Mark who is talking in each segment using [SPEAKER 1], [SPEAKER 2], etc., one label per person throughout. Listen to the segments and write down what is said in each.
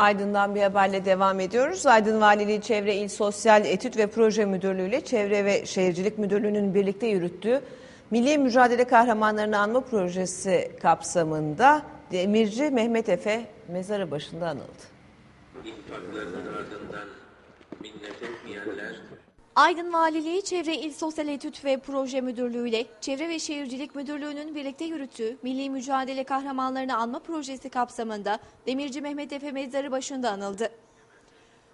[SPEAKER 1] Aydın'dan bir haberle devam ediyoruz. Aydın Valiliği Çevre İl Sosyal Etüt ve Proje Müdürlüğü ile Çevre ve Şehircilik Müdürlüğü'nün birlikte yürüttüğü Milli Mücadele Kahramanlarını Anma Projesi kapsamında Demirci Mehmet Efe mezarı başında anıldı.
[SPEAKER 2] İnfaklarının ardından minnet etmeyenler
[SPEAKER 3] Aydın Valiliği Çevre İl Sosyal Etüt ve Proje Müdürlüğü ile Çevre ve Şehircilik Müdürlüğü'nün birlikte yürüttüğü Milli Mücadele Kahramanlarını Anma Projesi kapsamında Demirci Mehmet Efe mezarı başında anıldı.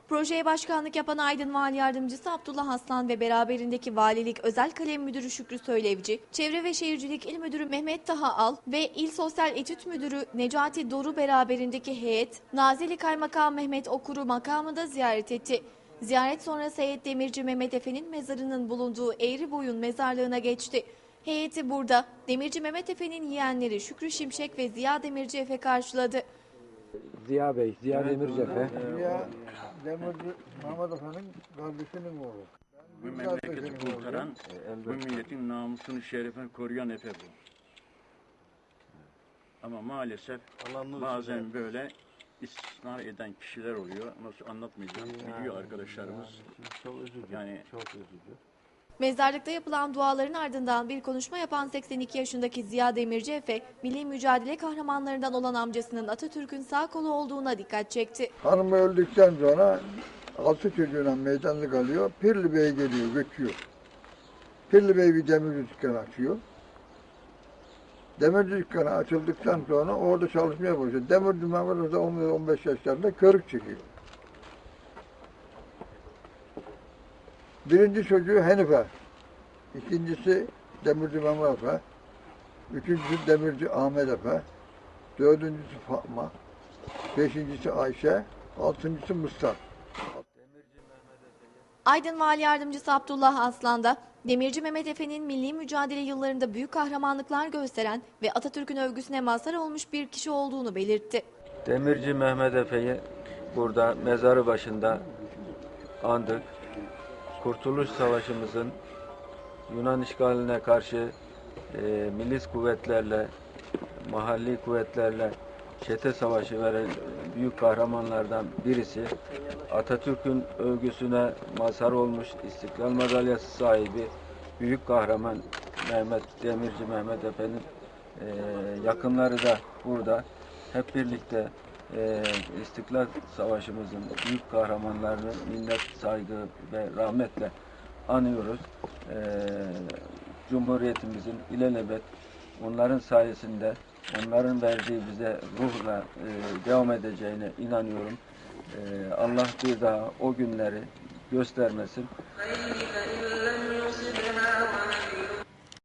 [SPEAKER 3] Projeye başkanlık yapan Aydın Vali Yardımcısı Abdullah Aslan ve beraberindeki Valilik Özel Kalem Müdürü Şükrü Söylevci, Çevre ve Şehircilik İl Müdürü Mehmet Taha Al ve İl Sosyal Etüt Müdürü Necati Doru beraberindeki heyet, Nazilli Kaymakam Mehmet Okur'u makamında ziyaret etti. Ziyaret sonrası heyet Demirci Mehmet Efe'nin mezarının bulunduğu Eğriboyun mezarlığına geçti. Heyeti burada Demirci Mehmet Efe'nin yeğenleri Şükrü Şimşek ve Ziya Demirci Efe karşıladı.
[SPEAKER 4] Ziya Bey, Ziya Demircefe.
[SPEAKER 5] Ya Demirci Mehmet Efe'nin kardeşinin oğlu.
[SPEAKER 6] Bu memleketi kurtaran, bu milletin namusunu, şerefini koruyan Efe bu. Ama maalesef bazen böyle istismar eden kişiler oluyor. Nasıl anlatmayacağım, biliyor arkadaşlarımız.
[SPEAKER 4] Çok üzücü.
[SPEAKER 6] Yani
[SPEAKER 4] Çok üzücü.
[SPEAKER 3] Mezarlıkta yapılan duaların ardından bir konuşma yapan 82 yaşındaki Ziya Demirci Efe, milli mücadele kahramanlarından olan amcasının Atatürk'ün sağ kolu olduğuna dikkat çekti.
[SPEAKER 5] Hanımı öldükten sonra altı çocuğuna meydanlık alıyor. Pirli Bey geliyor, göçüyor. Pirli Bey bir demirci dükkanı açıyor. Demirci dükkanı açıldıktan sonra orada çalışmaya başlıyor. Demirci Mehmet Hoca 15 yaşlarında körük çekiyor. Birinci çocuğu Hanife. İkincisi Demirci Mehmet Efe. Üçüncüsü Demirci Ahmet Efe. Dördüncüsü Fatma. Beşincisi Ayşe. Altıncısı Mustafa.
[SPEAKER 3] Aydın Vali Yardımcısı Abdullah Aslan da Demirci Mehmet Efe'nin milli mücadele yıllarında büyük kahramanlıklar gösteren ve Atatürk'ün övgüsüne mazhar olmuş bir kişi olduğunu belirtti.
[SPEAKER 4] Demirci Mehmet Efe'yi burada mezarı başında andık. Kurtuluş Savaşımızın Yunan işgaline karşı e, milis kuvvetlerle, mahalli kuvvetlerle çete savaşı veren büyük kahramanlardan birisi. Atatürk'ün övgüsüne mazhar olmuş İstiklal Madalyası sahibi büyük kahraman Mehmet Demirci Mehmet Efe'nin e, yakınları da burada. Hep birlikte e, İstiklal Savaşımızın büyük kahramanlarını minnet, saygı ve rahmetle anıyoruz. E, Cumhuriyetimizin ilelebet onların sayesinde onların verdiği bize ruhla e, devam edeceğine inanıyorum. E, Allah bir daha o günleri göstermesin.